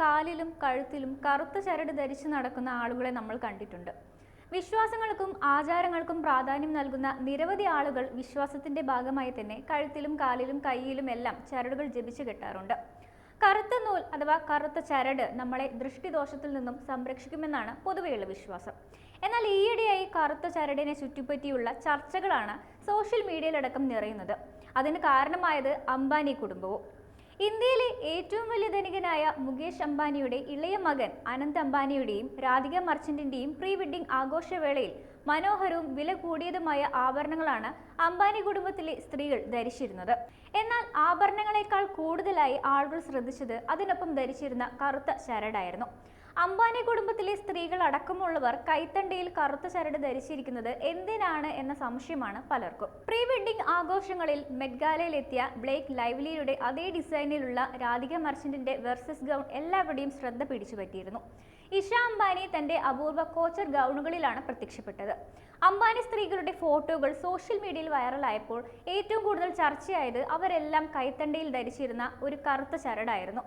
കാലിലും കഴുത്തിലും കറുത്ത ചരട് ധരിച്ച് നടക്കുന്ന ആളുകളെ നമ്മൾ കണ്ടിട്ടുണ്ട്. വിശ്വാസങ്ങൾക്കും ആചാരങ്ങൾക്കും പ്രാധാന്യം നൽകുന്ന നിരവധി ആളുകൾ വിശ്വാസത്തിന്റെ ഭാഗമായി തന്നെ കഴുത്തിലും കാലിലും കൈയിലും എല്ലാം ചരടുകൾ ജപിച്ചു കെട്ടാറുണ്ട്. കറുത്ത നൂൽ അഥവാ കറുത്ത ചരട് നമ്മളെ ദൃഷ്ടിദോഷത്തിൽ നിന്നും സംരക്ഷിക്കുമെന്നാണ് പൊതുവെയുള്ള വിശ്വാസം. എന്നാൽ ഈയിടെയായി കറുത്ത ചരടിനെ ചുറ്റിപ്പറ്റിയുള്ള ചർച്ചകളാണ് സോഷ്യൽ മീഡിയയിലടക്കം നിറയുന്നത്. അതിന് കാരണമായത് അംബാനി കുടുംബവും. ഇന്ത്യയിലെ ഏറ്റവും വലിയ ധനികനായ മുകേഷ് അംബാനിയുടെ ഇളയ മകൻ അനന്ത് അംബാനിയുടെയും രാധിക മർച്ചന്റിന്റെയും പ്രീ വെഡിംഗ് ആഘോഷവേളയിൽ മനോഹരവും വില കൂടിയതുമായ ആഭരണങ്ങളാണ് അംബാനി കുടുംബത്തിലെ സ്ത്രീകൾ ധരിച്ചിരുന്നത്. എന്നാൽ ആഭരണങ്ങളെക്കാൾ കൂടുതലായി ആളുകൾ ശ്രദ്ധിച്ചത് അതിനൊപ്പം ധരിച്ചിരുന്ന കറുത്ത ചരടായിരുന്നു അംബാനി കുടുംബത്തിലെ സ്ത്രീകൾ അടക്കമുള്ളവർ കൈത്തണ്ടയിൽ കറുത്ത ചരട് ധരിച്ചിരിക്കുന്നത് എന്തിനാണ് എന്ന സംശയമാണ് പലർക്കും. പ്രീ വെഡിംഗ് ആഘോഷങ്ങളിൽ മെഡ്ഗാലയിലെത്തിയ ബ്ലേക്ക് ലൈവ്ലിയുടെ അതേ ഡിസൈനിലുള്ള രാധിക മർച്ചന്റിന്റെ വെർസസ് ഗൗൺ എല്ലാവരുടെയും ശ്രദ്ധ പിടിച്ചുപറ്റിയിരുന്നു. ഇഷ അംബാനി തന്റെ അപൂർവ കോച്ചർ ഗൗണുകളിലാണ് പ്രത്യക്ഷപ്പെട്ടത്. അംബാനി സ്ത്രീകളുടെ ഫോട്ടോകൾ സോഷ്യൽ മീഡിയയിൽ വൈറലായപ്പോൾ ഏറ്റവും കൂടുതൽ ചർച്ചയായത് അവരെല്ലാം കൈത്തണ്ടയിൽ ധരിച്ചിരുന്ന ഒരു കറുത്ത ചരടായിരുന്നു.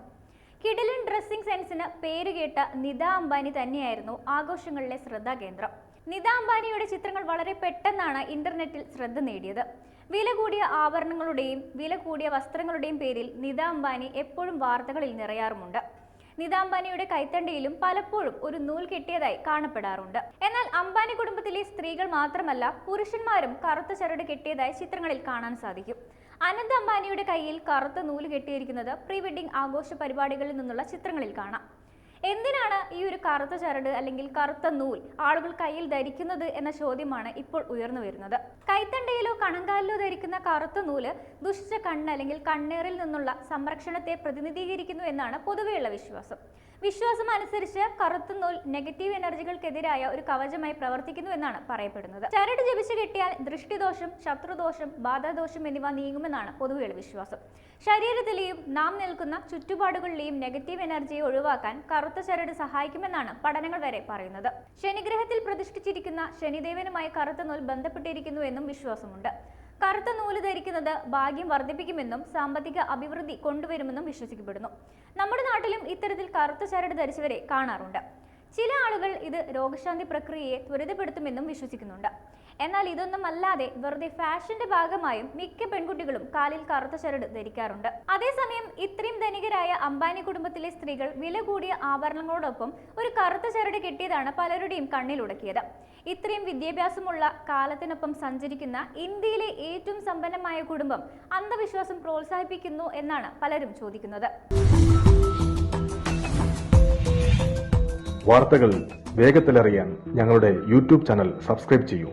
കിഡിലൻ ഡ്രസ്സിംഗ് സെൻസിന് പേരുകേട്ട നിത അംബാനി തന്നെയായിരുന്നു ആഘോഷങ്ങളിലെ ശ്രദ്ധാകേന്ദ്രം നിത അംബാനിയുടെ ചിത്രങ്ങൾ വളരെ പെട്ടെന്നാണ് ഇന്റർനെറ്റിൽ ശ്രദ്ധ നേടിയത്. വില കൂടിയ ആഭരണങ്ങളുടെയും വില കൂടിയ വസ്ത്രങ്ങളുടെയും പേരിൽ നിത അംബാനി എപ്പോഴും വാർത്തകളിൽ നിറയാറുമുണ്ട്. നിത അംബാനിയുടെ കൈത്തണ്ടയിലും പലപ്പോഴും ഒരു നൂൽ കെട്ടിയതായി കാണപ്പെടാറുണ്ട്. എന്നാൽ അംബാനി കുടുംബത്തിലെ സ്ത്രീകൾ മാത്രമല്ല പുരുഷന്മാരും കറുത്ത ചരട് കെട്ടിയതായി ചിത്രങ്ങളിൽ കാണാൻ സാധിക്കും. അനന്ത് അംബാനിയുടെ കയ്യിൽ കറുത്ത നൂൽ കെട്ടിയിരിക്കുന്നത് പ്രീ വെഡിംഗ് ആഘോഷ പരിപാടികളിൽ നിന്നുള്ള ചിത്രങ്ങളിൽ കാണാം. എന്തിനാണ് ഈ ഒരു കറുത്ത ചരട് അല്ലെങ്കിൽ കറുത്ത നൂൽ ആളുകൾ കയ്യിൽ ധരിക്കുന്നത് എന്ന ചോദ്യമാണ് ഇപ്പോൾ ഉയർന്നു വരുന്നത്. കൈത്തണ്ടയിലോ കണങ്കാലിലോ ധരിക്കുന്ന കറുത്ത നൂൽ ദുഷിച്ച കണ്ണ് അല്ലെങ്കിൽ കണ്ണേറിൽ നിന്നുള്ള സംരക്ഷണത്തെ പ്രതിനിധീകരിക്കുന്നു എന്നാണ് പൊതുവെയുള്ള വിശ്വാസം. വിശ്വാസം അനുസരിച്ച് കറുത്ത നൂൽ നെഗറ്റീവ് എനർജികൾക്കെതിരായ ഒരു കവചമായി പ്രവർത്തിക്കുന്നു എന്നാണ് പറയപ്പെടുന്നത്. ചരട് ജപിച്ചു കിട്ടിയാൽ ദൃഷ്ടിദോഷം ശത്രുദോഷം ബാധാദോഷം എന്നിവ നീങ്ങുമെന്നാണ് പൊതുവെയുള്ള വിശ്വാസം. ശരീരത്തിലെയും നാം നിൽക്കുന്ന ചുറ്റുപാടുകളിലെയും നെഗറ്റീവ് എനർജിയെ ഒഴിവാക്കാൻ കറുത്ത ചരട് സഹായിക്കുമെന്നാണ് പഠനങ്ങൾ വരെ പറയുന്നത്. ശനിഗ്രഹത്തിൽ പ്രതിഷ്ഠിച്ചിരിക്കുന്ന ശനിദേവനുമായി കറുത്ത നൂൽ ബന്ധപ്പെട്ടിരിക്കുന്നു എന്നും വിശ്വാസമുണ്ട്. കറുത്ത നൂൽ ധരിക്കുന്നത് ഭാഗ്യം വർദ്ധിപ്പിക്കുമെന്നും സാമ്പത്തിക അഭിവൃദ്ധി കൊണ്ടുവരുമെന്നും വിശ്വസിക്കപ്പെടുന്നു. നമ്മുടെ നാട്ടിലും ഇത്തരത്തിൽ കറുത്ത ചരട് ധരിച്ചവരെ കാണാറുണ്ട്. ചില ആളുകൾ ഇത് രോഗശാന്തി പ്രക്രിയയെ ത്വരിതപ്പെടുത്തുമെന്നും വിശ്വസിക്കുന്നുണ്ട്. എന്നാൽ ഇതൊന്നും അല്ലാതെ വെറുതെ ഫാഷന്റെ ഭാഗമായും മിക്ക പെൺകുട്ടികളും കാലിൽ കറുത്ത ചരട് ധരിക്കാറുണ്ട്. അതേസമയം ഇത്രയും ധനികരായ അംബാനി കുടുംബത്തിലെ സ്ത്രീകൾ വില കൂടിയ ആഭരണങ്ങളോടൊപ്പം ഒരു കറുത്ത ചരട് കിട്ടിയതാണ് പലരുടെയും കണ്ണിലുടക്കിയത് ഇത്രയും വിദ്യാഭ്യാസമുള്ള കാലത്തിനൊപ്പം സഞ്ചരിക്കുന്ന ഇന്ത്യയിലെ ഏറ്റവും സമ്പന്നമായ കുടുംബം അന്ധവിശ്വാസം പ്രോത്സാഹിപ്പിക്കുന്നു എന്നാണ് പലരും ചോദിക്കുന്നത്. വാർത്തകൾ വേഗത്തിലറിയാൻ ഞങ്ങളുടെ യൂട്യൂബ് ചാനൽ സബ്സ്ക്രൈബ് ചെയ്യൂ.